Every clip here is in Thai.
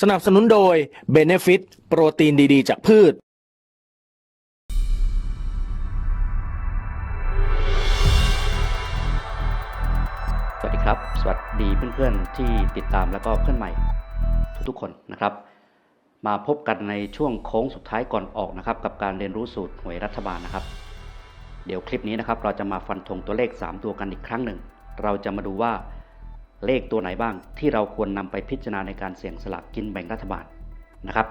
สนับสนุนโดย Benefit โปรตีนดีๆ จากพืช สวัสดีครับ สวัสดีเพื่อนๆที่ติดตามแล้วก็เพื่อนใหม่ทุกๆคนนะครับ มาพบกันในช่วงโค้งสุดท้ายก่อนออกนะครับ กับการเรียนรู้สูตรหวยรัฐบาลนะครับ เดี๋ยวคลิปนี้นะครับ เราจะมาฟันธงตัวเลข 3 ตัวกันอีกครั้งหนึ่ง เราจะมาดูว่า เลขตัวไหนบ้างที่เราควรนำไปพิจารณาในการเสี่ยงสลากกินแบ่งรัฐบาลนะครับ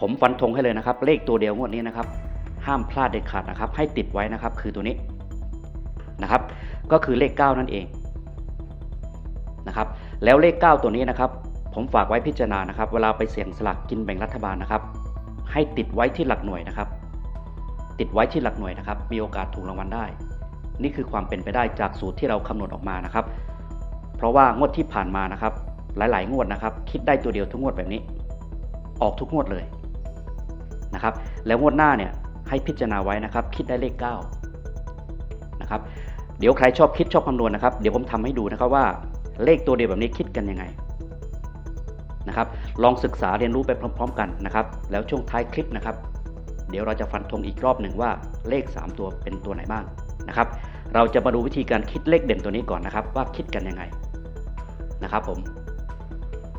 ผมฟันธงให้เลยนะครับ เลขตัวเดียวงวดนี้นะครับ ห้ามพลาดเด็ดขาดนะครับ ให้ติดไว้นะครับ คือตัวนี้นะครับ ก็คือเลข 9 นั่นเองนะครับ แล้วเลข 9 ตัวนี้นะครับ ผมฝากไว้พิจารณานะครับ เวลาไปเสี่ยงสลากกินแบ่งรัฐบาลนะครับ ให้ติดไว้ที่หลักหน่วยนะครับ ติดไว้ที่หลักหน่วยนะครับ มีโอกาสถูกรางวัลได้ นี่คือความเป็นไปได้จากสูตรที่เราคำนวณออกมานะครับ เพราะว่างวดที่ผ่านมานะครับ หลาย ๆ งวดนะครับ คิดได้ตัวเดียวทุกงวดแบบนี้ ออกทุกงวดเลยนะครับ แล้วงวดหน้าเนี่ยให้พิจารณาไว้นะครับ คิดได้เลข9นะครับ เดี๋ยวใครชอบคิดชอบคำนวณนะครับ เดี๋ยวผมทำให้ดูนะครับว่าเลขตัวเดียวแบบนี้คิดกันยังไงนะครับลองศึกษาเรียนรู้ไปพร้อม ๆ กันนะครับ แล้วช่วงท้ายคลิปนะครับ เดี๋ยวเราจะฟันธงอีกรอบหนึ่งว่าเลข 3 ตัวเป็นตัวไหนบ้างนะครับ เราจะมาดูวิธีการคิดเลขเด่นตัวนี้ก่อนนะครับ ว่าคิดกันยังไง นะครับผม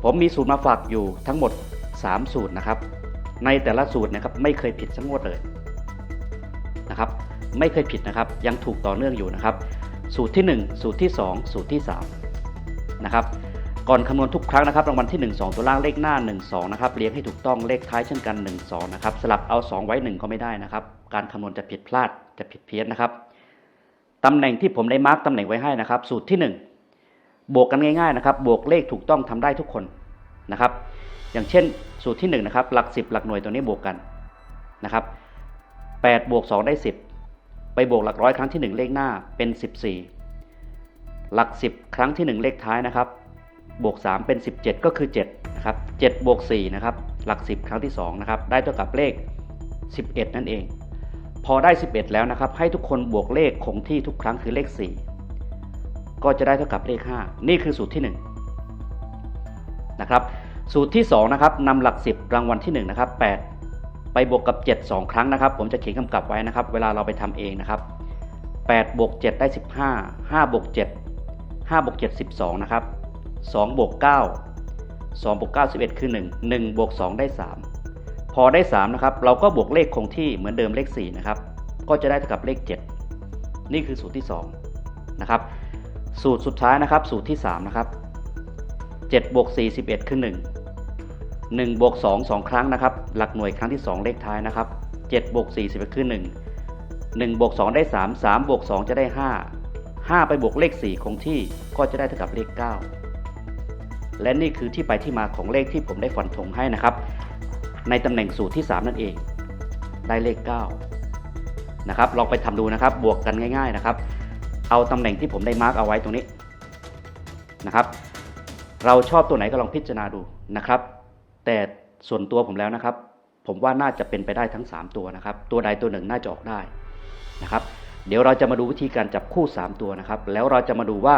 ผมมีสูตรมาฝากอยู่ทั้งหมด 3 สูตรนะครับ ในแต่ละสูตรนะครับไม่เคยผิดสักงวดเลยนะครับไม่เคยผิดนะครับ ยังถูกต่อเนื่องอยู่นะครับ สูตรที่ 1 สูตรที่ 2 สูตรที่3นะครับก่อนคำนวณทุกครั้งนะครับรางวัลที่ 1 2 ตัวล่างเลขหน้า 1 2นะครับเรียงให้ถูกต้องเลขท้ายเช่นกัน 1 2นะครับสลับเอา 2 ไว้ 1 ก็ไม่ได้นะครับ การคำนวณจะผิดพลาดจะผิดเพี้ยนนะครับตำแหน่งที่ผมได้มาร์กตำแหน่งไว้ให้นะครับ สูตรที่1 บวกกันง่ายๆนะครับ บวกเลขถูกต้องทำได้ทุกคนนะครับ อย่างเช่นสูตรที่1นะครับ หลัก 10 หลักหน่วยตัวนี้บวกกันนะครับ8บวก2ได้ 10 ไปบวกหลักร้อยครั้งที่ 1 เลขหน้าเป็น 14 หลัก 10 ครั้งที่ 1 เลขท้ายนะครับ บวก 3 เป็น 17 ก็คือ7นะครับ7บวก4นะครับ หลัก 10 ครั้งที่2นะครับ ได้เท่ากับเลข 11 นั่นเอง พอได้ 11 แล้วนะครับ ให้ทุกคนบวกเลขคงที่ทุกครั้งคือเลข 4 ก็จะได้เท่ากับเลข 5 นี่คือสูตรที่ 1 นะครับ สูตรที่ 2 นะครับนำหลัก 10 รางวัลที่ 1 นะครับ 8 ไปบวกกับ 7 2 ครั้งนะครับ ผมจะเขียนกำกับไว้นะครับ เวลาเราไปทำเองนะครับ8บวก7ได้ 15 5บวก7 5บวก7 12 นะครับ2บวก9 2บวก9 11 คือ 1 1บวก2ได้ 3 พอได้3นะครับ เราก็บวกเลขคงที่เหมือนเดิมเลข4นะครับ ก็จะได้เท่ากับเลข 7 นี่คือสูตรที่ 2 นะครับ สูตรสุดท้ายนะครับ สูตรที่ 3 นะครับ7บวก4 11 คือ 1 1บวก2 2 ครั้งนะครับ หลักหน่วยครั้งที่ 2 เลขท้ายนะครับ7บวก4 11 คือ 1 1บวก2ได้ 3 3บวก2จะได้ 5 5 ไปบวกเลข 4 คงที่ก็จะได้เท่ากับเลข 9 และนี่คือที่ไปที่มาของเลขที่ผมได้ฟันธงให้นะครับ ในตำแหน่งสูตรที่ 3 นั่นเอง ได้เลข 9 นะครับ ลองไปทำดูนะครับ บวกกันง่าย ๆ นะครับ เอาตำแหน่งที่ผมได้มาร์กเอาไว้ตรงนี้นะครับ เราชอบตัวไหนก็ลองพิจารณาดูนะครับ แต่ส่วนตัวผมแล้วนะครับ ผมว่าน่าจะเป็นไปได้ทั้ง 3 ตัวนะครับ ตัวใดตัวหนึ่งน่าจะออกได้นะครับ เดี๋ยวเราจะมาดูวิธีการจับคู่ 3 ตัวนะครับ แล้วเราจะมาดูว่า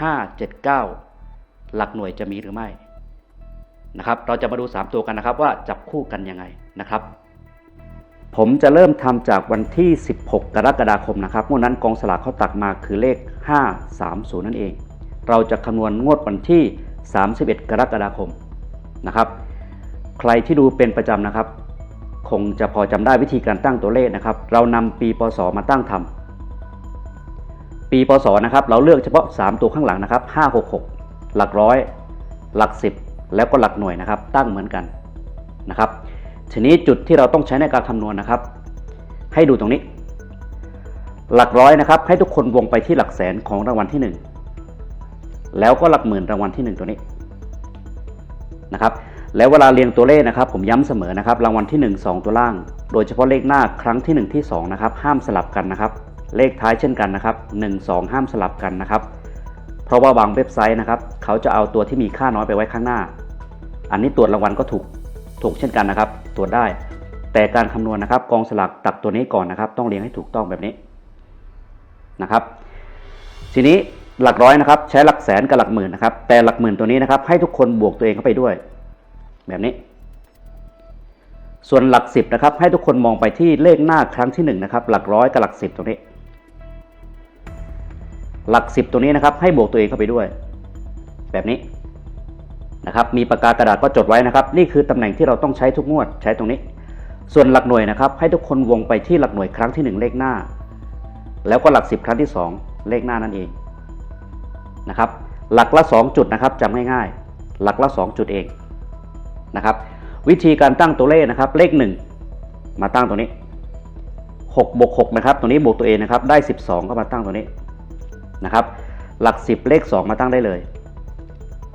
5 7 9 หลักหน่วยจะมีหรือไม่นะครับ เราจะมาดู 3 ตัวกันนะครับว่าจับคู่กันยังไงนะครับ ผมจะเริ่มทำจากวันที่ 16 กรกฎาคมนะครับงวดนั้นกองสลากเขาตักมาคือเลข 530 นั่นเอง เราจะคำนวณงวดวันที่ 31 กรกฎาคมนะครับ ใครที่ดูเป็นประจำนะครับ คงจะพอจำได้วิธีการตั้งตัวเลขนะครับ เรานำปีพศมาตั้งทำปีพศนะครับ เราเลือกเฉพาะ 3 ตัวข้างหลังนะครับ 566 หลักร้อย หลัก 10 แล้วก็หลักหน่วยนะครับ ตั้งเหมือนกันนะครับ ทีนี้จุดที่เราต้องใช้ในการคำนวณนะครับ ให้ดูตรงนี้ หลักร้อยนะครับ ให้ทุกคนวงไปที่หลักแสนของรางวัลที่ 1 แล้วก็หลักหมื่นรางวัลที่ 1 ตัวนี้นะครับแล้วเวลาเรียงตัวเลขนะครับ ผมย้ำเสมอนะครับ รางวัลที่ 1 2 ตัวล่าง โดยเฉพาะเลขหน้าครั้งที่ 1 ที่2นะครับห้ามสลับกันนะครับ เลขท้ายเช่นกันนะครับ 1 2 ห้ามสลับกันนะครับ เพราะว่าบางเว็บไซต์นะครับ เขาจะเอาตัวที่มีค่าน้อยไปไว้ข้างหน้า อันนี้ตรวจรางวัลก็ถูกถูกเช่นกันนะครับ ตรวจได้ แต่การคำนวณนะครับกองสลากตัดตัวนี้ก่อนนะครับ ต้องเรียงให้ถูกต้องแบบนี้นะครับ ทีนี้หลักร้อยนะครับ ใช้หลักแสนกับหลักหมื่นนะครับ แต่หลักหมื่นตัวนี้นะครับ ให้ทุกคนบวกตัวเองเข้าไปด้วย แบบนี้ ส่วนหลักสิบนะครับ ให้ทุกคนมองไปที่เลขหน้าครั้งที่หนึ่งนะครับ หลักร้อยกับหลักสิบตรงนี้ หลักสิบตัวนี้นะครับ ให้บวกตัวเองเข้าไปด้วย แบบนี้ นะครับมีปากกากระดาษก็จดไว้นะครับ นี่คือตำแหน่งที่เราต้องใช้ทุกงวดใช้ตรงนี้ ส่วนหลักหน่วยนะครับ ให้ทุกคนวงไปที่หลักหน่วยครั้งที่หนึ่งเลขหน้า แล้วก็หลักสิบครั้งที่สองเลขหน้านั่นเองนะครับหลักละสองจุดนะครับจำง่ายๆ หลักละสองจุดเองนะครับวิธีการตั้งตัวเลขนะครับ เลขหนึ่งมาตั้งตัวนี้หกบวกหกนะครับตัวนี้บวกตัวเองนะครับได้สิบสองก็มาตั้งตัวนี้นะครับหลักสิบเลขสองมาตั้งได้เลย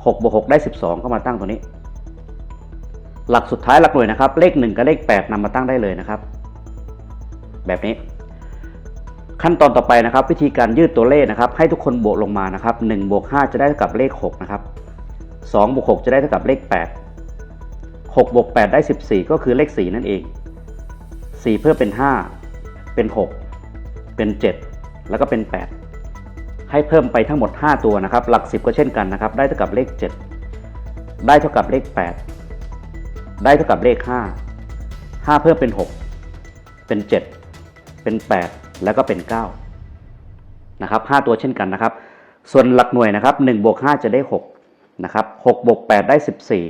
หกบวกหกได้สิบสองก็มาตั้งตัวนี้ หลักสุดท้ายหลักหน่วยนะครับ เลขหนึ่งกับเลขแปดนำมาตั้งได้เลยนะครับ แบบนี้ ขั้นตอนต่อไปนะครับ วิธีการยืดตัวเลขนะครับ ให้ทุกคนบวกลงมานะครับ1บวก5จะได้เท่ากับเลข 6 นะครับ2บวก6จะได้เท่ากับเลข 8 6บวก8ได้ 14 ก็คือเลข 4 นั่นเอง 4 เพิ่มเป็น 5 เป็น 6 เป็น 7 แล้วก็เป็น 8 ให้เพิ่มไปทั้งหมด 5 ตัวนะครับ หลัก 10 ก็เช่นกันนะครับ ได้เท่ากับเลข 7 ได้เท่ากับเลข 8 ได้เท่ากับเลข 5 5 เพิ่มเป็น 6 เป็น 7 เป็น 8 แล้วก็เป็น 9 นะครับ 5 ตัวเช่นกันนะครับ ส่วนหลักหน่วยนะครับ1บวก5จะได้ 6 นะครับ6บวก8ได้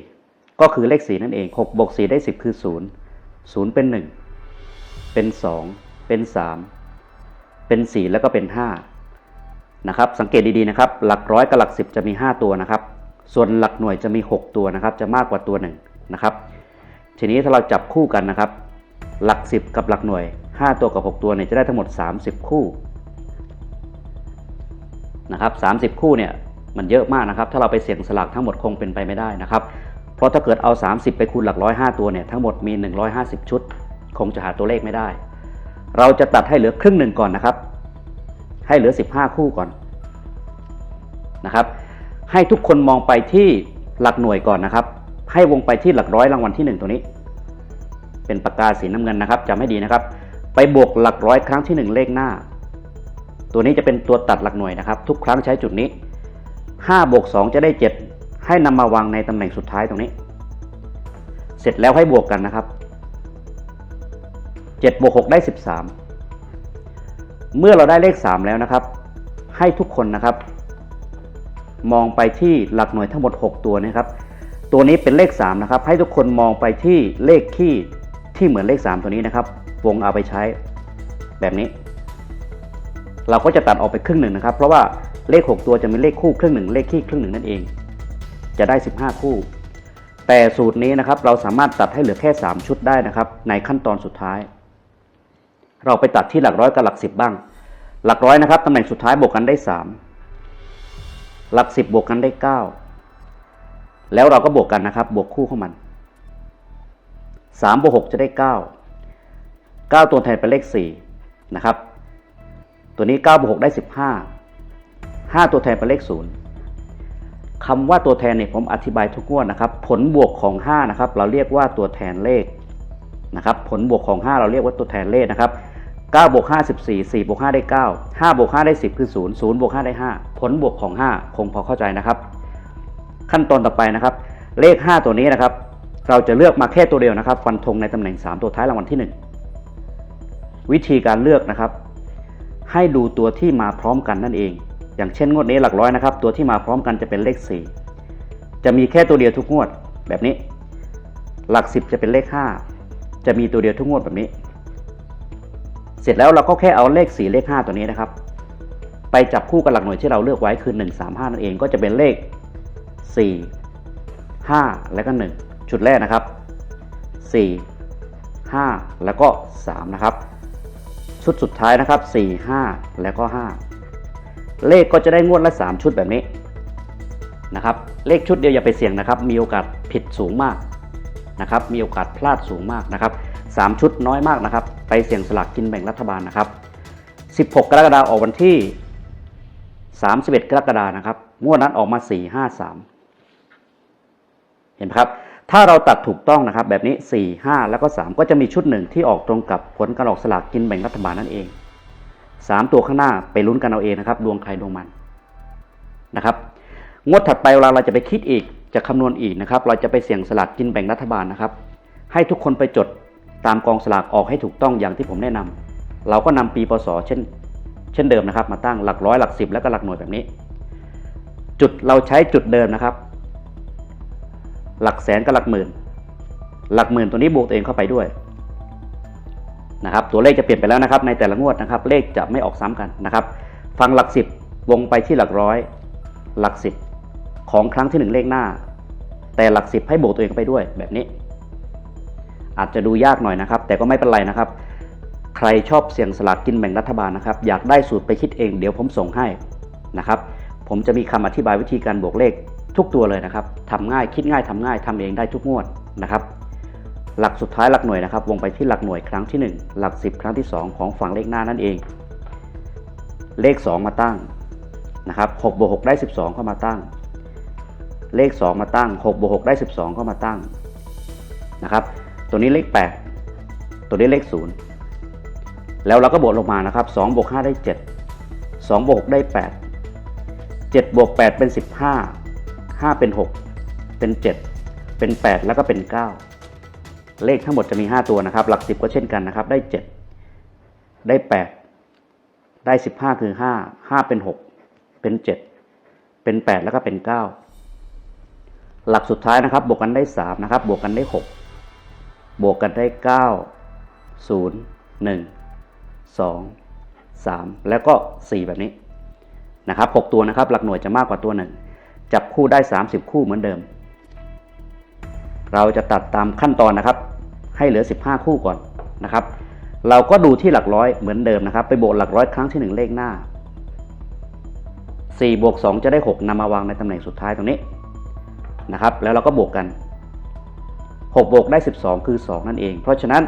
14 ก็คือเลข 4 นั่นเอง6บวก4ได้ 10 คือ 0 0 เป็น 1 เป็น 2 เป็น 3 เป็น 4 แล้วก็เป็น 5 นะครับสังเกตดีๆนะครับหลักร้อยกับหลัก 10 จะมี 5 ตัวนะครับ ส่วนหลักหน่วยจะมี 6 ตัวนะครับ จะมากกว่าตัวหนึ่งนะครับทีนี้ถ้าเราจับคู่กันนะครับ หลัก 10 กับหลักหน่วย 5 ตัวกับ 6 ตัวเนี่ยจะได้ทั้งหมด 30 คู่นะครับ30 คู่เนี่ยมันเยอะมากนะครับ ถ้าเราไปเสี่ยงสลักทั้งหมดคงเป็นไปไม่ได้นะครับ เพราะถ้าเกิดเอา 30 ไปคูณหลักร้อย5ตัวเนี่ยทั้งหมดมี 150 ชุด คงจะหาตัวเลขไม่ได้ เราจะตัดให้เหลือครึ่งหนึ่งก่อนนะครับ ให้เหลือ 15 คู่ก่อนนะครับ ให้ทุกคนมองไปที่หลักหน่วยก่อนนะครับ ให้วงไปที่หลักร้อยรางวัลที่ 1ตัวนี้ เป็นปากกาสีน้ำเงินนะครับจำให้ดีนะครับ ไปบวกหลักร้อยครั้งที่ 1 เลขหน้า ตัวนี้จะเป็นตัวตัดหลักหน่วยนะครับ ทุกครั้งใช้จุดนี้5บวก2จะได้ 7 ให้นำมาวางในตำแหน่งสุดท้ายตรงนี้ เสร็จแล้วให้บวกกันนะครับ7บวก6ได้ 13 เมื่อเราได้เลข 3 แล้วนะครับ ให้ทุกคนนะครับ มองไปที่หลักหน่วยทั้งหมด 6 ตัวนะครับ ตัวนี้เป็นเลข 3 นะครับ ให้ทุกคนมองไปที่เลขคี่ที่เหมือนเลข 3 ตัวนี้นะครับ วงเอาไปใช้แบบนี้ เราก็จะตัดออกไปครึ่งหนึ่งนะครับ เพราะว่าเลข 6 ตัวจะมีเลขคู่ครึ่งหนึ่งเลขคี่ครึ่งหนึ่งนั่นเอง จะได้ 15 คู่ แต่สูตรนี้นะครับเราสามารถตัดให้เหลือแค่ 3 ชุดได้นะครับ ในขั้นตอนสุดท้าย เราไปตัดที่หลักร้อยกับหลักสิบบ้าง หลักร้อยนะครับตำแหน่งสุดท้ายบวกกันได้3หลักสิบบวกกันได้9แล้วเราก็บวกกันนะครับ บวกคู่ของมัน3บวก6จะได้9 9ตัวแทนเป็นเลข4นะครับ ตัวนี้9บวก6ได้15 5ตัวแทนเป็นเลข0คำว่าตัวแทนเนี่ยผมอธิบายทุกงวดนะครับ ผลบวกของ5นะครับเราเรียกว่าตัวแทนเลขนะครับ ผลบวกของ 5 เราเรียกว่าตัวแทนเลขนะครับ 9บวก5 14 4บวก5ได้ 9 5บวก5ได้ 10 คือ 0 0บวก5ได้ 5 ผลบวกของ 5 คงพอเข้าใจนะครับ ขั้นตอนต่อไปนะครับ เลข 5 ตัวนี้นะครับ เราจะเลือกมาแค่ตัวเดียวนะครับ ฟันธงในตำแหน่ง 3 ตัวท้ายรางวัลที่ 1 วิธีการเลือกนะครับ ให้ดูตัวที่มาพร้อมกันนั่นเอง อย่างเช่นงวดนี้หลักร้อยนะครับ ตัวที่มาพร้อมกันจะเป็นเลข 4 จะมีแค่ตัวเดียวทุกงวดแบบนี้ หลัก 10 จะเป็นเลข 5 จะมีตัวเดียวทุกงวดแบบนี้ เสร็จแล้วเราก็แค่เอาเลข 4 เลข 5 ตัวนี้นะครับ ไปจับคู่กับหลักหน่วยที่เราเลือกไว้คือ 1 3 5 นั่นเองก็จะเป็นเลข 4 5 แล้วก็ 1 ชุดแรกนะครับ 4 5 แล้วก็ 3 นะครับ ชุดสุดท้ายนะครับ 4 5 แล้วก็ 5 เลขก็จะได้งวดละ 3 ชุดแบบนี้นะครับ เลขชุดเดียวอย่าไปเสี่ยงนะครับ มีโอกาสผิดสูงมากนะครับ มีโอกาสพลาดสูงมากนะครับ 3 ชุดน้อยมากนะครับ ไปเสี่ยงสลากกินแบ่งรัฐบาลนะครับ 16 กรกฎาคมออกวันที่ 31 กรกฎาคมนะครับ งวดนั้นออกมา 4 5 3 เห็นไหมครับ ถ้าเราตัดถูกต้องนะครับ แบบนี้ 4 5 แล้วก็ 3 ก็จะมีชุดหนึ่งที่ออกตรงกับผลการออกสลากกินแบ่งรัฐบาลนั่นเอง 3 ตัวข้างหน้าไปลุ้นกันเอาเองนะครับ ดวงใครดวงมันนะครับ งวดถัดไปเวลาเราจะไปคิดอีก จะคำนวณอีกนะครับ เราจะไปเสี่ยงสลากกินแบ่งรัฐบาลนะครับ ให้ทุกคนไปจด ตามกองสลากออกให้ถูกต้องอย่างที่ผมแนะนำเราก็นำปีพศเช่น เช่นเดิมนะครับ มาตั้งหลักร้อยหลักสิบแล้วก็หลักหน่วยแบบนี้ จุดเราใช้จุดเดิมนะครับ หลักแสนกับหลักหมื่น หลักหมื่นตัวนี้บวกตัวเองเข้าไปด้วยนะครับ ตัวเลขจะเปลี่ยนไปแล้วนะครับ ในแต่ละงวดนะครับ เลขจะไม่ออกซ้ำกันนะครับ ฟังหลักสิบวงไปที่หลักร้อย หลักสิบของครั้งที่หนึ่งเลขหน้า แต่หลักสิบให้บวกตัวเองเข้าไปด้วยแบบนี้ อาจจะดูยากหน่อยนะครับ แต่ก็ไม่เป็นไรนะครับ ใครชอบเสี่ยงสลากกินแบ่งรัฐบาลนะครับ อยากได้สูตรไปคิดเองเดี๋ยวผมส่งให้นะครับ ผมจะมีคำอธิบายวิธีการบวกเลขทุกตัวเลยนะครับทำง่ายคิดง่ายทำง่ายทำเองได้ทุกงวดนะครับหลักสุดท้ายหลักหน่วยนะครับ วงไปที่หลักหน่วยครั้งที่ 1 หลัก 10 ครั้งที่ 2 ของฝั่งเลขหน้านั่นเอง เลข 2 มาตั้งนะครับ6บวก6ได้ 12 เข้ามาตั้ง เลข 2 มาตั้ง6บวก6ได้ 12 เข้ามาตั้งนะครับ ตัวนี้เลข 8 ตัวนี้เลข 0 แล้วเราก็บวกลงมานะครับ2บวก5ได้ 7 2บวก6ได้ 8 7บวก8เป็น 15 5 เป็น 6 เป็น 7 เป็น 8 แล้วก็เป็น 9 เลขทั้งหมดจะมี 5 ตัวนะครับ หลัก 10 ก็เช่นกันนะครับ ได้ 7 ได้ 8 ได้ 15 คือ 5 5 เป็น 6 เป็น 7 เป็น 8 แล้วก็เป็น 9 หลักสุดท้ายนะครับ บวกกันได้ 3 นะครับ บวกกันได้ 6 บวกกันได้ 9 0 1 2 3 แล้วก็ 4 แบบนี้นะครับ 6 ตัวนะครับ หลักหน่วยจะมากกว่าตัวหนึ่งจับคู่ได้ 30 คู่เหมือนเดิม เราจะตัดตามขั้นตอนนะครับ ให้เหลือ 15 คู่ก่อนนะครับ เราก็ดูที่หลักร้อยเหมือนเดิมนะครับ ไปบวกหลักร้อยครั้งที่ 1 เลขหน้า 4 บวก 2 จะได้ 6นำมาวางในตำแหน่งสุดท้ายตรงนี้นะครับ แล้วเราก็บวกกัน 6บวกได้ 12 คือ 2 นั่นเอง เพราะฉะนั้น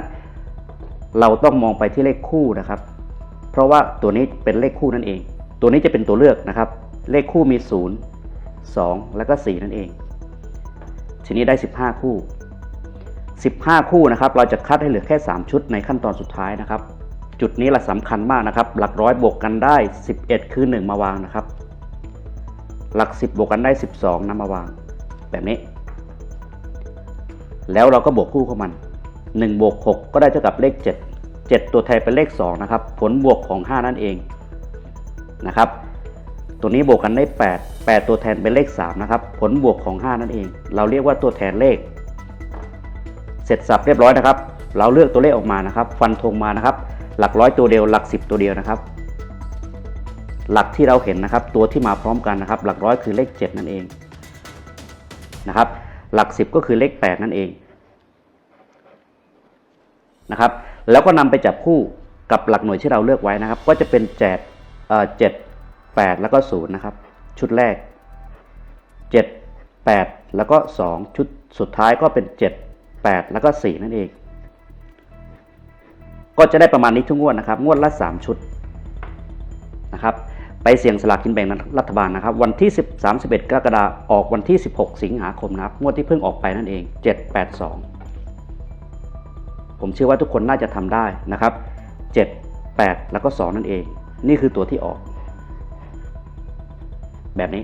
เราต้องมองไปที่เลขคู่นะครับ เพราะว่าตัวนี้เป็นเลขคู่นั่นเอง ตัวนี้จะเป็นตัวเลือกนะครับ เลขคู่มี 0 2 แล้วก็ 4 นั่นเอง ทีนี้ได้ 15 คู่ 15 คู่นะครับ เราจะคัดให้เหลือแค่ 3 ชุดในขั้นตอนสุดท้ายนะครับ จุดนี้แหละสำคัญมากนะครับ หลักร้อยบวกกันได้ 11 คือ 1 มาวางนะครับ หลัก 10 บวกกันได้ 12นำมาวาง แบบนี้ แล้วเราก็บวกคู่ของมัน1บวก6ก็ได้เท่ากับเลข 7 7 ตัวแทนเป็นเลข2นะครับผลบวกของ 5 นั่นเองนะครับตัวนี้บวกกันได้ 8 8 ตัวแทนเป็นเลข3นะครับผลบวกของ 5 นั่นเอง เราเรียกว่าตัวแทนเลข เสร็จสับเรียบร้อยนะครับ เราเลือกตัวเลขออกมานะครับ ฟันธงมานะครับ หลักร้อยตัวเดียวหลัก 10 ตัวเดียวนะครับ หลักที่เราเห็นนะครับ ตัวที่มาพร้อมกันนะครับ หลักร้อยคือเลข 7 นั่นเองนะครับ หลัก10ก็คือเลข8นั่นเองนะครับ แล้วก็นำไปจับคู่กับหลักหน่วยที่เราเลือกไว้นะครับ ก็จะเป็นแจดเอ่อเจ็ดแปดแล้วก็ศูนย์นะครับ ชุดแรกเจ็ดแปดแล้วก็สองชุดสุดท้ายก็เป็นเจ็ดแปดแล้วก็สี่นั่นเอง ก็จะได้ประมาณนี้ทุกงวดนะครับ งวดละสามชุดนะครับ ไปเสี่ยงสลากกินแบ่งรัฐบาลนะครับ วันที่ 10 31 กรกฎาคมออกวันที่ 16 สิงหาคมนะครับงวดที่เพิ่งออกไปนั่นเอง 782 ผมเชื่อว่าทุกคนน่าจะทำได้นะครับ 7 8 แล้วก็ 2 นั่นเอง นี่คือตัวที่ออก แบบนี้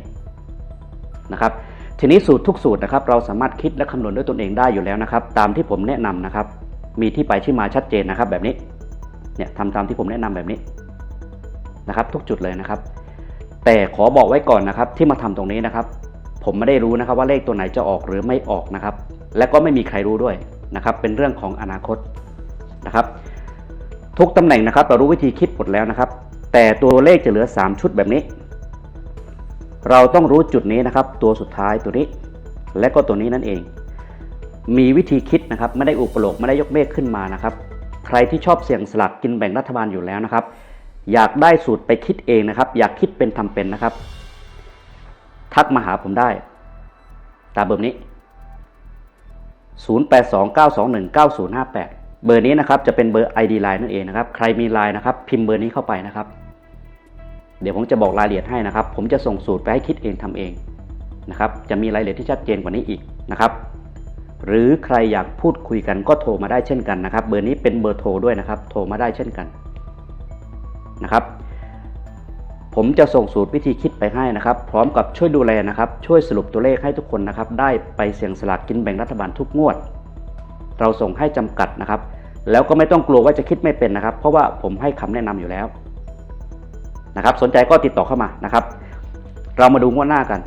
นะครับทีนี้สูตรทุกสูตรนะครับเราสามารถคิดและคำนวณด้วยตนเองได้อยู่แล้วนะครับ ตามที่ผมแนะนำนะครับ มีที่ไปที่มาชัดเจนนะครับ แบบนี้เนี่ยทำตามที่ผมแนะนำแบบนี้ นะครับ ทุกจุดเลยนะครับ แต่ขอบอกไว้ก่อนนะครับ ที่มาทำตรงนี้นะครับ ผมไม่ได้รู้นะครับว่าเลขตัวไหนจะออกหรือไม่ออกนะครับ และก็ไม่มีใครรู้ด้วยนะครับ เป็นเรื่องของอนาคตนะครับ ทุกตำแหน่งนะครับ เรารู้วิธีคิดหมดแล้วนะครับ แต่ตัวเลขจะเหลือ 3 ชุดแบบนี้ เราต้องรู้จุดนี้นะครับ ตัวสุดท้ายตัวนี้ และก็ตัวนี้นั่นเอง มีวิธีคิดนะครับ ไม่ได้อุปโลกไม่ได้ยกเมฆขึ้นมานะครับ ใครที่ชอบเสี่ยงสลักกินแบ่งรัฐบาลอยู่แล้วนะครับ อยากได้สูตรไปคิดเองนะครับ อยากคิดเป็นทำเป็นนะครับ ทักมาหาผมได้ ตามเบอร์นี้ 0829219058 เบอร์นี้นะครับจะเป็นเบอร์ ID Line นั่นเองนะครับ ใครมี Line นะครับ พิมพ์เบอร์นี้เข้าไปนะครับ เดี๋ยวผมจะบอกรายละเอียดให้นะครับ ผมจะส่งสูตรไปให้คิดเองทำเองนะครับ จะมีรายละเอียดที่ชัดเจนกว่านี้อีกนะครับ หรือใครอยากพูดคุยกันก็โทรมาได้เช่นกันนะครับ เบอร์นี้เป็นเบอร์โทรด้วยนะครับ โทรมาได้เช่นกัน นะครับ ผมจะส่งสูตรวิธีคิดไปให้นะครับ พร้อมกับช่วยดูแลนะครับ ช่วยสรุปตัวเลขให้ทุกคนนะครับ ได้ไปเสี่ยงสลากกินแบ่งรัฐบาลทุกงวด เราส่งให้จำกัดนะครับ แล้วก็ไม่ต้องกลัวว่าจะคิดไม่เป็นนะครับ เพราะว่าผมให้คำแนะนำอยู่แล้วนะครับ สนใจก็ติดต่อเข้ามานะครับ เรามาดูงวดหน้ากัน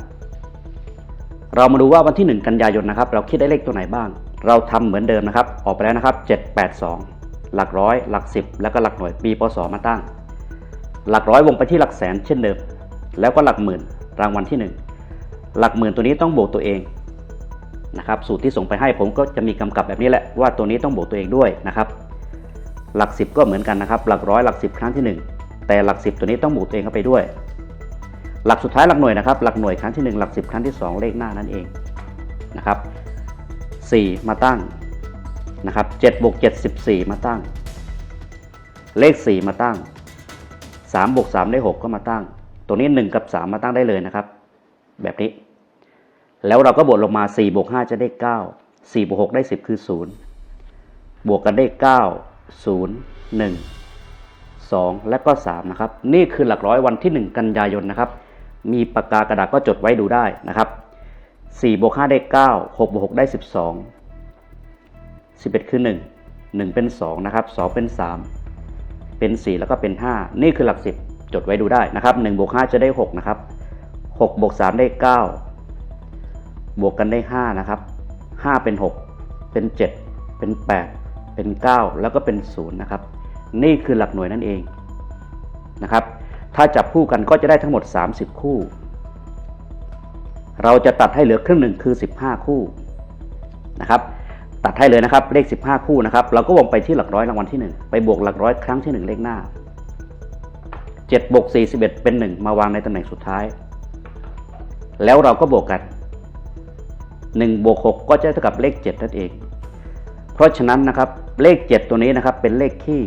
เรามาดูว่าวันที่ 1 กันยายนนะครับ เราคิดได้เลขตัวไหนบ้าง เราทำเหมือนเดิมนะครับ ออกไปแล้วนะครับ 782 หลักร้อย หลัก 10 แล้วก็หลักหน่วยปีพศมาตั้ง หลักร้อยวงไปที่หลักแสนเช่นเดิม แล้วก็หลักหมื่นรางวัลที่ 1 หลักหมื่นตัวนี้ต้องบวกตัวเองนะครับสูตรที่ส่งไปให้ผมก็จะมีกำกับแบบนี้แหละว่าตัวนี้ต้องบวกตัวเองด้วยนะครับ หลัก 10 ก็เหมือนกันนะครับ หลักร้อยหลัก 10 ครั้งที่ 1 แต่หลัก 10 ตัวนี้ต้องบวกตัวเองเข้าไปด้วย หลักสุดท้ายหลักหน่วยนะครับ หลักหน่วยครั้งที่ 1 หลัก 10 ครั้งที่ 2 เลขหน้านั่นเองนะครับ4มาตั้งนะครับ7บวก7 14 มาตั้ง เลข 4 มาตั้ง 3บวก3ได้ 6 ก็มาตั้ง ตัวนี้ 1 กับ 3 มาตั้งได้เลยนะครับ แบบนี้ แล้วเราก็บวกลงมา4บวก5จะได้ 9 4บวก6ได้ 10 คือ 0 บวกกันได้ 9 0 1 2 และก็ 3 นะครับ นี่คือหลักร้อยวันที่ 1 กันยายนนะครับ มีปากกากระดาษก็จดไว้ดูได้นะครับ4บวก5ได้ 9 6บวก6ได้ 12 11 คือ 1 1 เป็น 2 นะครับ 2 เป็น 3 เป็น 4 แล้วก็เป็น 5 นี่คือหลัก 10 จดไว้ดูได้นะครับ1บวก5จะได้ 6 นะครับ6บวก3ได้ 9 บวกกันได้ 5 นะครับ 5 เป็น 6 เป็น 7 เป็น 8 เป็น 9 แล้วก็เป็น 0 นะครับ นี่คือหลักหน่วยนั่นเองนะครับ ถ้าจับคู่กันก็จะได้ทั้งหมด 30 คู่ เราจะตัดให้เหลือครึ่งหนึ่งคือ 15 คู่นะครับ ตัดให้เลยนะครับ เลข 15 คู่นะครับ เราก็วงไปที่หลักร้อยรางวัลที่ 1 ไปบวกหลักร้อยครั้งที่ 1 เลขหน้า7บวก4 11เป็น 1 มาวางในตำแหน่งสุดท้าย แล้วเราก็บวกกัน1บวก6ก็จะเท่ากับเลข 7 นั่นเอง เพราะฉะนั้นนะครับเลข 7 ตัวนี้นะครับเป็นเลขที่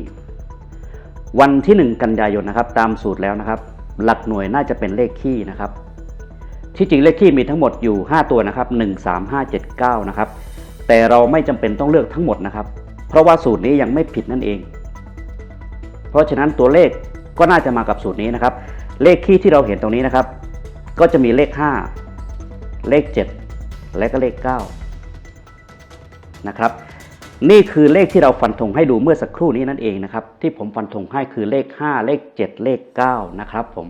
วันที่ 1 กันยายนนะครับ ตามสูตรแล้วนะครับ หลักหน่วยน่าจะเป็นเลขคี่นะครับ ที่จริงเลขคี่มีทั้งหมดอยู่ 5 ตัวนะครับ 1 3 5 7 9 นะครับ แต่เราไม่จำเป็นต้องเลือกทั้งหมดนะครับ เพราะว่าสูตรนี้ยังไม่ผิดนั่นเอง เพราะฉะนั้นตัวเลขก็น่าจะมากับสูตรนี้นะครับ เลขคี่ที่เราเห็นตรงนี้นะครับ ก็จะมีเลข 5 เลข 7 และก็เลข 9 นะครับ นี่คือเลขที่เราฟันธงให้ดูเมื่อสักครู่นี้นั่นเองนะครับ ที่ผมฟันธงให้คือเลข 5 เลข 7 เลข 9 นะครับผม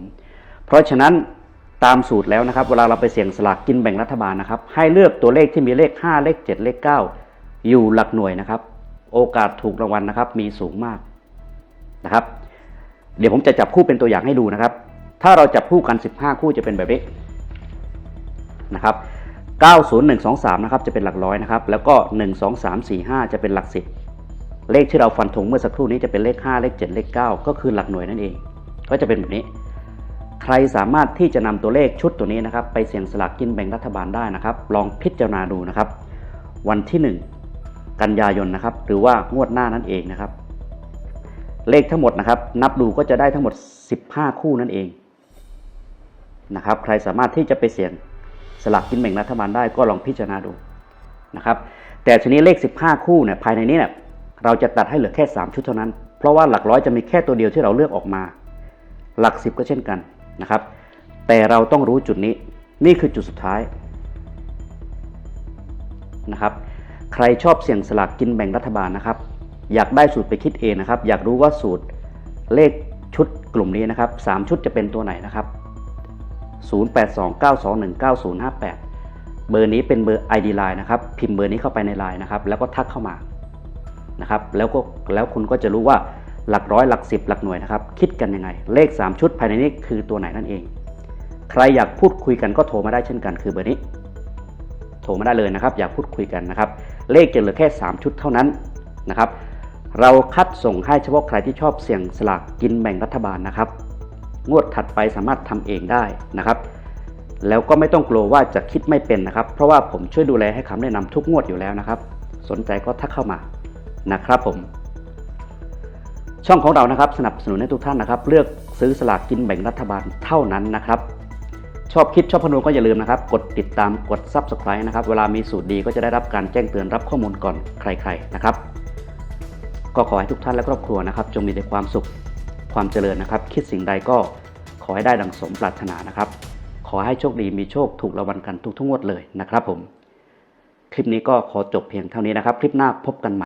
เพราะฉะนั้น ตามสูตรแล้วนะครับ เวลาเราไปเสี่ยงสลากกินแบ่งรัฐบาลนะครับ ให้เลือกตัวเลขที่มีเลข 5 เลข 7 เลข 9 อยู่หลักหน่วยนะครับ โอกาสถูกรางวัลนะครับ มีสูงมากนะครับ เดี๋ยวผมจะจับคู่เป็นตัวอย่างให้ดูนะครับ ถ้าเราจับคู่กัน 15 คู่จะเป็นแบบนี้นะครับ90123นะครับจะเป็นหลักร้อยนะครับ แล้วก็ 12345 จะเป็นหลักสิบเลขที่เราฟันธงเมื่อสักครู่นี้จะเป็นเลข 5 เลข 7 เลข 9 ก็คือหลักหน่วยนั่นเอง ก็จะเป็นแบบนี้ ใครสามารถที่จะนำตัวเลขชุดตัวนี้นะครับ ไปเสี่ยงสลากกินแบ่งรัฐบาลได้นะครับ ลองพิจารณาดูนะครับ วันที่ 1 กันยายนนะครับ หรือว่างวดหน้านั่นเองนะครับ เลขทั้งหมดนะครับ นับดูก็จะได้ทั้งหมด 15 คู่นั่นเองนะครับ ใครสามารถที่จะไปเสี่ยงสลากกินแบ่งรัฐบาลได้ก็ลองพิจารณาดูนะครับแต่ทีนี้เลข 15 คู่เนี่ยภายในนี้เนี่ยเราจะตัดให้เหลือแค่ 3 ชุดเท่านั้น เพราะว่าหลักร้อยจะมีแค่ตัวเดียวที่เราเลือกออกมา หลัก 10 ก็เช่นกัน นะครับ แต่เราต้องรู้จุดนี้ นี่คือจุดสุดท้ายนะครับ ใครชอบเสี่ยงสลากกินแบ่งรัฐบาลนะครับ อยากได้สูตรไปคิดเองนะครับ อยากรู้ว่าสูตรเลขชุดกลุ่มนี้นะครับ3ชุดจะเป็นตัวไหนนะครับ 0829219058 เบอร์นี้เป็นเบอร์ ID Line นะครับ พิมพ์เบอร์นี้เข้าไปใน Line นะครับ แล้วก็ทักเข้ามานะครับ แล้วก็แล้วคุณก็จะรู้ว่า หลักร้อยหลักสิบหลักหน่วยนะครับ คิดกันยังไง เลข 3 ชุดภายในนี้คือตัวไหนนั่นเอง ใครอยากพูดคุยกันก็โทรมาได้เช่นกันคือเบอร์นี้ โทรมาได้เลยนะครับ อยากพูดคุยกันนะครับ เลขจะเหลือแค่ 3 ชุดเท่านั้นนะครับ เราคัดส่งให้เฉพาะใครที่ชอบเสี่ยงสลากกินแบ่งรัฐบาลนะครับ งวดถัดไปสามารถทำเองได้นะครับแล้วก็ไม่ต้องกลัวว่าจะคิดไม่เป็นนะครับ เพราะว่าผมช่วยดูแลให้คำแนะนำทุกงวดอยู่แล้วนะครับ สนใจก็ทักเข้ามานะครับผม ช่องของเรานะครับสนับสนุนให้ทุกท่านนะครับ เลือกซื้อสลากกินแบ่งรัฐบาลเท่านั้นนะครับ ชอบคิดชอบพนุก็อย่าลืมนะครับ กดติดตามกด Subscribe นะครับ เวลามีสูตรดีก็จะได้รับการแจ้งเตือนรับข้อมูลก่อนใครๆนะครับ ก็ขอให้ทุกท่านและครอบครัวนะครับ จงมีแต่ความสุขความเจริญนะครับ คิดสิ่งใดก็ขอให้ได้ดังสมปรารถนานะครับ ขอให้โชคดีมีโชคถูกรางวัลกันทุกๆงวดเลยนะครับผม คลิปนี้ก็ขอจบเพียงเท่านี้นะครับ คลิปหน้าพบกันใหม่